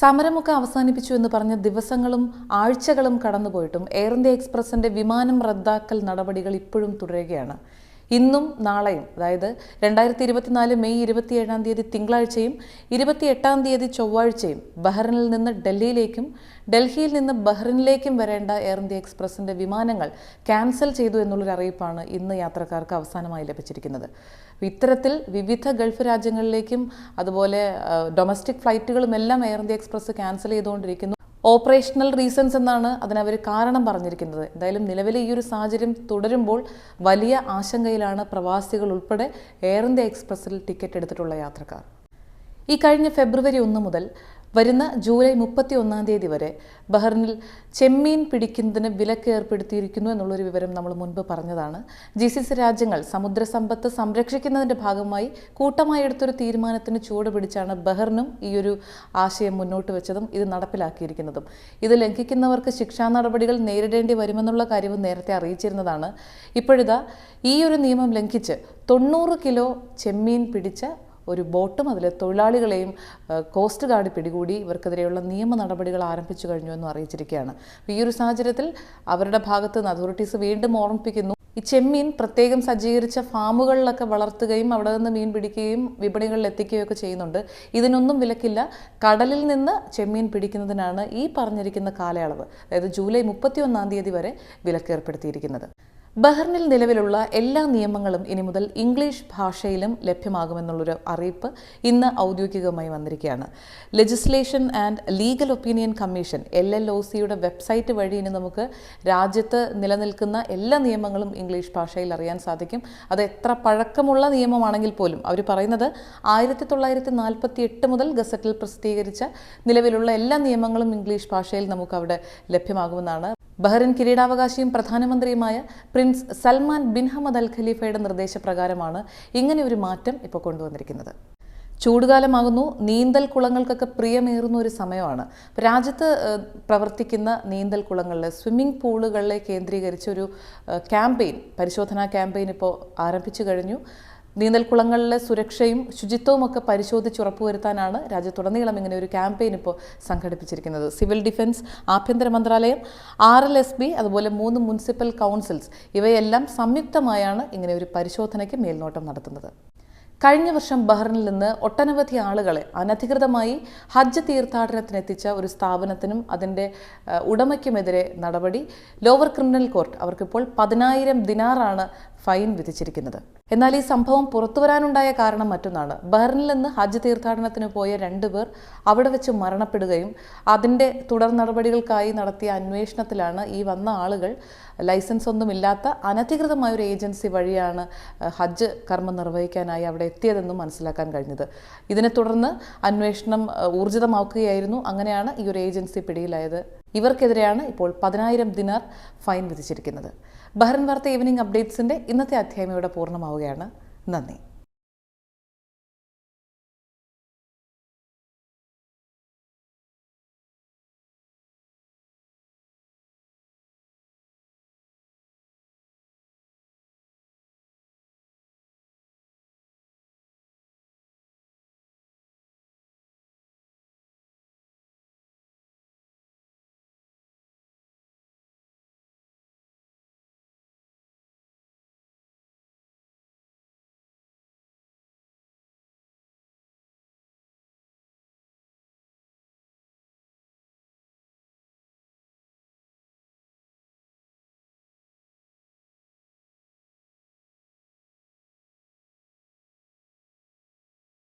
സമരമൊക്കെ അവസാനിപ്പിച്ചു എന്ന് പറഞ്ഞ ദിവസങ്ങളും ആഴ്ചകളും കടന്നുപോയിട്ടും എയർ ഇന്ത്യ എക്സ്പ്രസിന്റെ വിമാനം റദ്ദാക്കൽ നടപടികൾ ഇപ്പോഴും തുടരുകയാണ്. ഇന്നും നാളെയും അതായത് രണ്ടായിരത്തി ഇരുപത്തിനാല് മെയ് ഇരുപത്തിയേഴാം തീയതി തിങ്കളാഴ്ചയും ഇരുപത്തിയെട്ടാം തീയതി ചൊവ്വാഴ്ചയും ബഹ്റിനിൽ നിന്ന് ഡൽഹിയിലേക്കും ഡൽഹിയിൽ നിന്ന് ബഹ്റിനിലേക്കും വരേണ്ട എയർ ഇന്ത്യ എക്സ്പ്രസിന്റെ വിമാനങ്ങൾ ക്യാൻസൽ ചെയ്തു എന്നുള്ളൊരു അറിയിപ്പാണ് ഇന്ന് യാത്രക്കാർക്ക് അവസാനമായി ലഭിച്ചിരിക്കുന്നത്. ഇത്തരത്തിൽ വിവിധ ഗൾഫ് രാജ്യങ്ങളിലേക്കും അതുപോലെ ഡൊമസ്റ്റിക് ഫ്ലൈറ്റുകളും എല്ലാം എയർ ഇന്ത്യ എക്സ്പ്രസ് ക്യാൻസൽ ചെയ്തുകൊണ്ടിരിക്കുന്നു. ഓപ്പറേഷണൽ റീസൺസ് എന്നാണ് അതിനവർ കാരണം പറഞ്ഞിരിക്കുന്നത്. എന്തായാലും നിലവിലെ ഈ ഒരു സാഹചര്യം തുടരുമ്പോൾ വലിയ ആശങ്കയിലാണ് പ്രവാസികൾ ഉൾപ്പെടെ എയർ ഇന്ത്യ എക്സ്പ്രസിൽ ടിക്കറ്റ് എടുത്തിട്ടുള്ള യാത്രക്കാർ. ഈ കഴിഞ്ഞ ഫെബ്രുവരി ഒന്ന് മുതൽ വരുന്ന ജൂലൈ മുപ്പത്തി ഒന്നാം തീയതി വരെ ബഹ്റിനിൽ ചെമ്മീൻ പിടിക്കുന്നതിന് വിലക്ക് ഏർപ്പെടുത്തിയിരിക്കുന്നു എന്നുള്ളൊരു വിവരം നമ്മൾ മുൻപ് പറഞ്ഞതാണ്. ജി സി സി രാജ്യങ്ങൾ സമുദ്ര സമ്പത്ത് സംരക്ഷിക്കുന്നതിന്റെ ഭാഗമായി കൂട്ടമായി എടുത്തൊരു തീരുമാനത്തിന് ചുവട് പിടിച്ചാണ് ബഹ്റിനും ഈ ഒരു ആശയം മുന്നോട്ട് വെച്ചതും ഇത് നടപ്പിലാക്കിയിരിക്കുന്നതും. ഇത് ലംഘിക്കുന്നവർക്ക് ശിക്ഷാ നടപടികൾ നേരിടേണ്ടി വരുമെന്നുള്ള കാര്യവും നേരത്തെ അറിയിച്ചിരുന്നതാണ്. ഇപ്പോഴിതാ ഈ ഒരു നിയമം ലംഘിച്ച് തൊണ്ണൂറ് കിലോ ചെമ്മീൻ പിടിച്ച ഒരു ബോട്ടും അതിലെ തൊഴിലാളികളെയും കോസ്റ്റ് ഗാർഡ് പിടികൂടി ഇവർക്കെതിരെയുള്ള നിയമ നടപടികൾ ആരംഭിച്ചു കഴിഞ്ഞു എന്നും അറിയിച്ചിരിക്കുകയാണ്. ഈ ഒരു സാഹചര്യത്തിൽ അവരുടെ ഭാഗത്ത് നിന്ന് അതോറിറ്റീസ് വീണ്ടും ഓർമ്മിപ്പിക്കുന്നു. ഈ ചെമ്മീൻ പ്രത്യേകം സജ്ജീകരിച്ച ഫാമുകളിലൊക്കെ വളർത്തുകയും അവിടെ നിന്ന് മീൻ പിടിക്കുകയും വിപണികളിൽ എത്തിക്കുകയും ഒക്കെ ചെയ്യുന്നുണ്ട്. ഇതിനൊന്നും വിലക്കില്ല. കടലിൽ നിന്ന് ചെമ്മീൻ പിടിക്കുന്നതിനാണ് ഈ പറഞ്ഞിരിക്കുന്ന കാലയളവ് അതായത് ജൂലൈ മുപ്പത്തി ഒന്നാം തീയതി വരെ വിലക്ക് ഏർപ്പെടുത്തിയിരിക്കുന്നത്. ബഹ്റിനിൽ നിലവിലുള്ള എല്ലാ നിയമങ്ങളും ഇനി മുതൽ ഇംഗ്ലീഷ് ഭാഷയിലും ലഭ്യമാകുമെന്നുള്ളൊരു അറിയിപ്പ് ഇന്ന് ഔദ്യോഗികമായി വന്നിരിക്കുകയാണ്. Legislation and legal opinion commission L L O സിയുടെ വെബ്സൈറ്റ് വഴി ഇനി നമുക്ക് രാജ്യത്ത് നിലനിൽക്കുന്ന എല്ലാ നിയമങ്ങളും ഇംഗ്ലീഷ് ഭാഷയിൽ അറിയാൻ സാധിക്കും. അത് എത്ര പഴക്കമുള്ള നിയമമാണെങ്കിൽ പോലും. അവർ പറയുന്നത് ആയിരത്തി തൊള്ളായിരത്തി നാൽപ്പത്തി എട്ട് മുതൽ ഗസറ്റിൽ പ്രസിദ്ധീകരിച്ച നിലവിലുള്ള എല്ലാ നിയമങ്ങളും ഇംഗ്ലീഷ് ഭാഷയിൽ നമുക്ക് അവിടെ ലഭ്യമാകുമെന്നാണ് ബഹ്റിൻ കിരീടാവകാശിയും പ്രധാനമന്ത്രിയുമായ prince Salman bin Hamad al ഖലീഫയുടെ നിർദ്ദേശപ്രകാരമാണ് ഇങ്ങനെ ഒരു മാറ്റം ഇപ്പോൾ കൊണ്ടുവന്നിരിക്കുന്നത്. ചൂടുകാലമാകുന്നു നീന്തൽ കുളങ്ങൾക്കൊക്കെ പ്രിയമേറുന്ന ഒരു സമയമാണ്. രാജ്യത്ത് പ്രവർത്തിക്കുന്ന നീന്തൽ കുളങ്ങളിൽ സ്വിമ്മിംഗ് പൂളുകളെ കേന്ദ്രീകരിച്ചൊരു ക്യാമ്പയിൻ പരിശോധനാ ക്യാമ്പയിൻ ഇപ്പോൾ ആരംഭിച്ചു കഴിഞ്ഞു. നീന്തൽ കുളങ്ങളിലെ സുരക്ഷയും ശുചിത്വവും ഒക്കെ പരിശോധിച്ച് ഉറപ്പുവരുത്താനാണ് രാജ്യത്തുടനീളം ഇങ്ങനെ ഒരു ക്യാമ്പയിൻ ഇപ്പോൾ സംഘടിപ്പിച്ചിരിക്കുന്നത്. സിവിൽ ഡിഫൻസ് ആഭ്യന്തര മന്ത്രാലയം ആർ എൽ എസ് ബി അതുപോലെ മൂന്ന് മുനിസിപ്പൽ കൗൺസിൽസ് ഇവയെല്ലാം സംയുക്തമായാണ് ഇങ്ങനെ ഒരു പരിശോധനയ്ക്ക് മേൽനോട്ടം നടത്തുന്നത്. കഴിഞ്ഞ വർഷം ബഹ്റിനിൽ നിന്ന് ഒട്ടനവധി ആളുകളെ അനധികൃതമായി ഹജ്ജ് തീർത്ഥാടനത്തിനെത്തിച്ച ഒരു സ്ഥാപനത്തിനും അതിന്റെ ഉടമയ്ക്കുമെതിരെ നടപടി. ലോവർ ക്രിമിനൽ കോർട്ട് അവർക്കിപ്പോൾ പതിനായിരം ദിനാറാണ് ഫൈൻ വിധിച്ചിരിക്കുന്നത്. എന്നാൽ ഈ സംഭവം പുറത്തുവരാനുണ്ടായ കാരണം മറ്റൊന്നാണ്. ബഹ്റിനിൽ നിന്ന് ഹജ്ജ് തീർത്ഥാടനത്തിന് പോയ രണ്ടുപേർ അവിടെ വെച്ച് മരണപ്പെടുകയും അതിന്റെ തുടർ നടപടികൾക്കായി നടത്തിയ അന്വേഷണത്തിലാണ് ഈ വന്ന ആളുകൾ ലൈസൻസ് ഒന്നുമില്ലാത്ത അനധികൃതമായ ഒരു ഏജൻസി വഴിയാണ് ഹജ്ജ് കർമ്മം നിർവഹിക്കാനായി അവിടെ എത്തിയതെന്നും മനസ്സിലാക്കാൻ കഴിഞ്ഞത്. ഇതിനെ തുടർന്ന് അന്വേഷണം ഊർജിതമാക്കുകയായിരുന്നു. അങ്ങനെയാണ് ഈ ഒരു ഏജൻസി പിടിയിലായത്. ഇവർക്കെതിരെയാണ് ഇപ്പോൾ പതിനായിരം ദിനാർ ഫൈൻ വിധിച്ചിരിക്കുന്നത്. ബഹ്റൻ വാർത്ത ഈവനിംഗ് അപ്ഡേറ്റ്സിന്റെ ഇന്നത്തെ അധ്യായം ഇവിടെ പൂർണമാവുകയാണ്. നന്ദി.